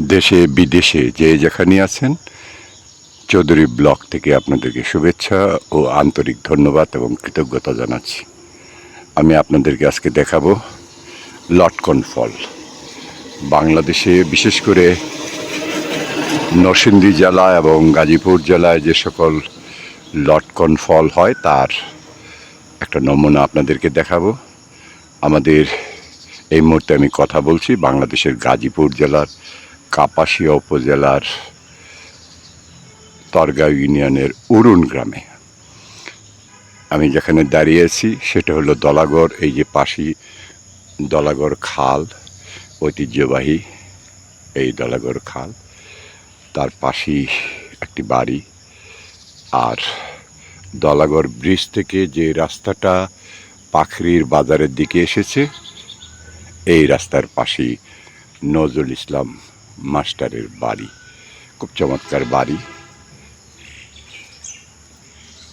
দেশে, বিদেশে যে যেখানে আছেন, চৌধুরী ব্লক থেকে আপনাদেরকে শুভেচ্ছা ও আন্তরিক ধন্যবাদ এবং কৃতজ্ঞতা জানাচ্ছি। আমি আপনাদেরকে আজকে দেখাবো লটকন ফল। বাংলাদেশে বিশেষ করে নরসিংদী জেলা এবং গাজীপুর জেলায় যে সকল লটকন ফল হয়, তার একটা নমুনা আপনাদেরকে দেখাবো। আমাদের এই মুহূর্তে আমি কথা বলছি বাংলাদেশের গাজীপুর জেলার কাপাসিয়া উপজেলার তরগাঁও ইউনিয়নের উরুন গ্রামে। আমি যেখানে দাঁড়িয়ে আছি সেটা হলো দলাগড়, এই যে পাশি দলাগড় খাল, ঐতিহ্যবাহী এই দলাগড় খাল। তার পাশেই একটি বাড়ি। আর দলাগড় ব্রিজ থেকে যে রাস্তাটা পাখরির বাজারের দিকে এসেছে, এই রাস্তার পাশেই নজরুল ইসলাম মাস্টারের বাড়ি, খুব চমৎকার বাড়ি।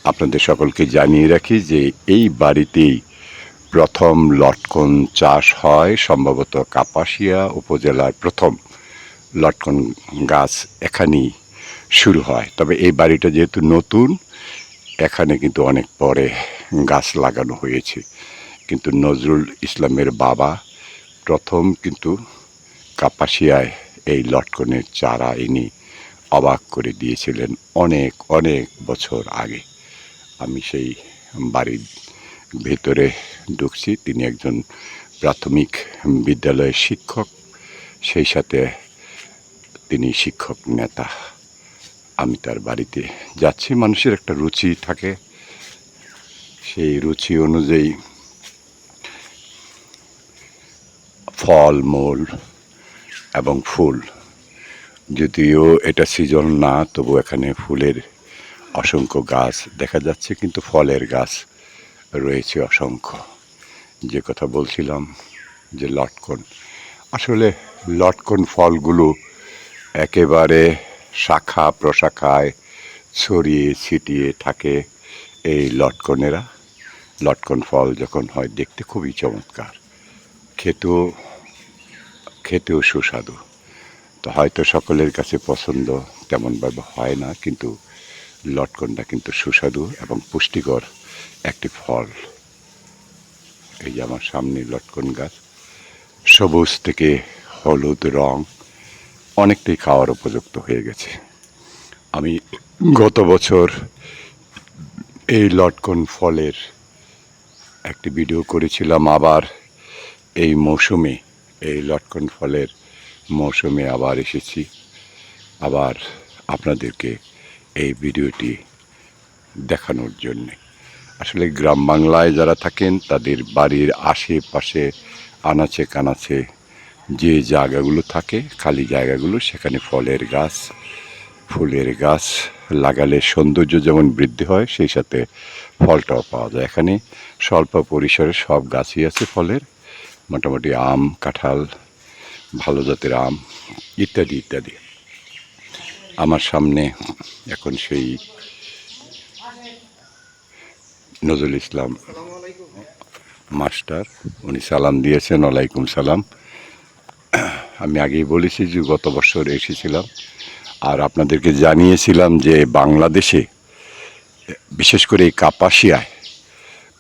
আপনাদের সকলকে জানিয়ে রাখি যে এই বাড়িতেই প্রথম লটকন চাষ হয়, সম্ভবত কাপাসিয়া উপজেলার প্রথম লটকন গাছ এখানেই শুরু হয়। তবে এই বাড়িটা যেহেতু নতুন, এখানে কিন্তু অনেক পরে গাছ লাগানো হয়েছে। কিন্তু নজরুল ইসলামের বাবা প্রথম কিন্তু কাপাসিয়ায় এই লটকনের চারা এনে অবাক করে দিয়েছিলেন অনেক অনেক বছর আগে। আমি সেই বাড়ির ভেতরে ঢুকছি, তিনি একজন প্রাথমিক বিদ্যালয়ের শিক্ষক, সেই সাথে তিনি শিক্ষক নেতা। আমি তার বাড়িতে যাচ্ছি, মানুষের একটা রুচি থাকে। সেই রুচি অনুযায়ী ফল, মূল এবং ফুল। যদিও এটা সিজন না, তবু এখানে ফুলের অসংখ্য গাছ দেখা যাচ্ছে, কিন্তু ফলের গাছ রয়েছে অসংখ্য। যে কথা বলছিলাম যে লটকন, আসলে লটকন ফলগুলো একেবারে শাখা প্রশাখায় ছড়িয়ে ছিটিয়ে থাকে এই লটকনেরা। লটকন ফল যখন হয়, দেখতে খুবই চমৎকার। খেতেও খেতেও সুস্বাদু। তো হয়তো সকলের কাছে পছন্দ তেমনভাবে হয় না, কিন্তু লটকনটা কিন্তু সুস্বাদু এবং পুষ্টিকর একটি ফল। এই যে আমার সামনে লটকন গাছ, সবুজ থেকে হলুদ রং অনেকটাই খাওয়ার উপযুক্ত হয়ে গেছে। আমি গত বছর এই লটকন ফলের একটি ভিডিও করেছিলাম, আবার এই মৌসুমে এই লটকন ফলের মৌসুমে আবার এসেছি। আবার আপনাদেরকে এই ভিডিওটি দেখানোর জন্যে। আসলে গ্রাম বাংলায় যারা থাকেন, তাদের বাড়ির আশেপাশে আনাচে কানাচে যে জায়গাগুলো থাকে, খালি জায়গাগুলো, সেখানে ফলের গাছ, ফুলের গাছ লাগালে সৌন্দর্য যেমন বৃদ্ধি হয়, সেই সাথে ফলটাও পাওয়া যায়। এখানে স্বল্প পরিসরে সব গাছই আছে ফলের। মোটামুটি আম, কাঁঠাল, ভালো জাতের আম, ইত্যাদি ইত্যাদি। আমার সামনে এখন সেই নজরুল ইসলাম মাস্টার, উনি সালাম দিয়েছেন, ওয়ালাইকুম সালাম। আমি আগেই বলেছি যে গত বছর এসেছিলাম, আর আপনাদেরকে জানিয়েছিলাম যে বাংলাদেশে, বিশেষ করে কাপাসিয়ায়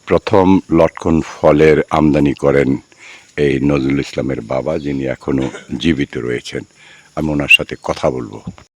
প্রথম লটকন ফলের আমদানি করেন এই নজরুল ইসলামের বাবা যিনি এখনও জীবিত রয়েছেন আমি ওনার সাথে কথা বলব।